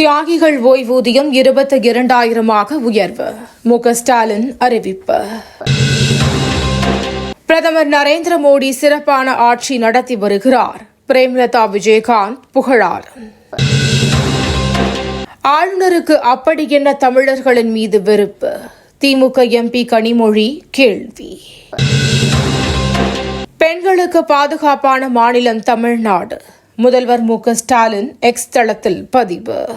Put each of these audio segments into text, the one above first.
தியாகிகள் ஓய்வூதியம் இருபத்தி இரண்டாயிரமாக உயர்வு. மு ஸ்டாலின் அறிவிப்பு. பிரதமர் நரேந்திர மோடி சிறப்பான ஆட்சி நடத்தி வருகிறார். பிரேம்லதா விஜயகாந்த் புகழார் ஆளுநருக்கு அப்படி என்ன தமிழர்களின் மீது வெறுப்பு? திமுக எம்பி கனிமொழி கேள்வி. பெண்களுக்கு பாதுகாப்பான மாநிலம் தமிழ்நாடு. முதல்வர் மு ஸ்டாலின் எக்ஸ் தளத்தில் பதிவு.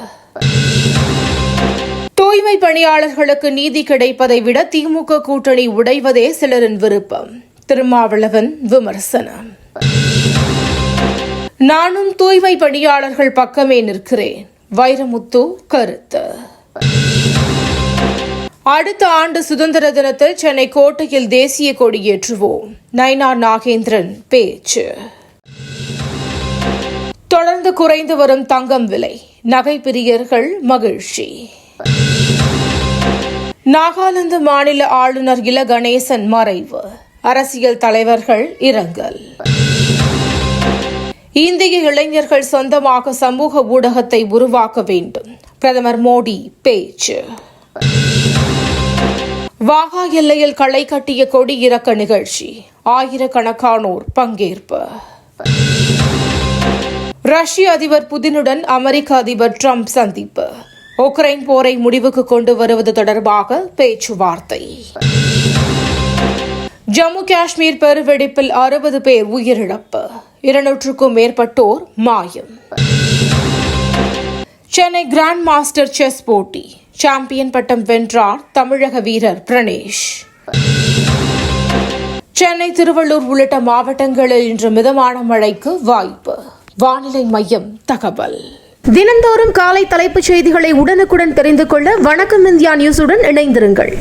தூய்மை பணியாளர்களுக்கு நீதி கிடைப்பதை விட திமுக கூட்டணி உடைவதே சிலரின் விருப்பம். திருமாவளவன் விமர்சனம். நானும் தூய்மை பணியாளர்கள் பக்கமே நிற்கிறேன். வைரமுத்து கருத்து. அடுத்த ஆண்டு சுதந்திர தினத்தில் சென்னை கோட்டையில் தேசிய கொடி ஏற்றுவோம் நைனா நாகேந்திரன் பேச்சு. தொடர்ந்து குறைந்து வரும் தங்கம் விலை. நகை பிரியர்கள் மகிழ்ச்சி. நாகாலாந்து மாநில ஆளுநர் இல கணேசன் மறைவு. அரசியல் தலைவர்கள் இரங்கல். இந்திய இளைஞர்கள் சொந்தமாக சமூக ஊடகத்தை உருவாக்க வேண்டும். பிரதமர் மோடி பேச்சு. வாகா எல்லையில் களை கட்டிய கொடி இறக்க நிகழ்ச்சி. ஆயிரக்கணக்கானோர் பங்கேற்பு. ரஷ்ய அதிபர் புதினுடன் அமெரிக்க அதிபர் ட்ரம்ப் சந்திப்பு. உக்ரைன் போரை முடிவுக்கு கொண்டு வருவது தொடர்பாக பேச்சுவார்த்தை. ஜம்மு காஷ்மீர் பெருவெடிப்பில் அறுபது பேர் உயிரிழப்பு. இருநூற்றுக்கும் மேற்பட்டோர் மாயம். சென்னை கிராண்ட் மாஸ்டர் செஸ் போட்டி. சாம்பியன் பட்டம் வென்றார் தமிழக வீரர் பிரணேஷ். சென்னை திருவள்ளூர் உள்ளிட்ட மாவட்டங்களில் இன்று மிதமான மழைக்கு வாய்ப்பு. வானிலை மையம் தகவல். தினந்தோறும் காலை தலைப்புச் செய்திகளை உடனுக்குடன் தெரிந்து கொள்ள வணக்கம் இந்தியா நியூஸுடன் இணைந்திருங்கள்.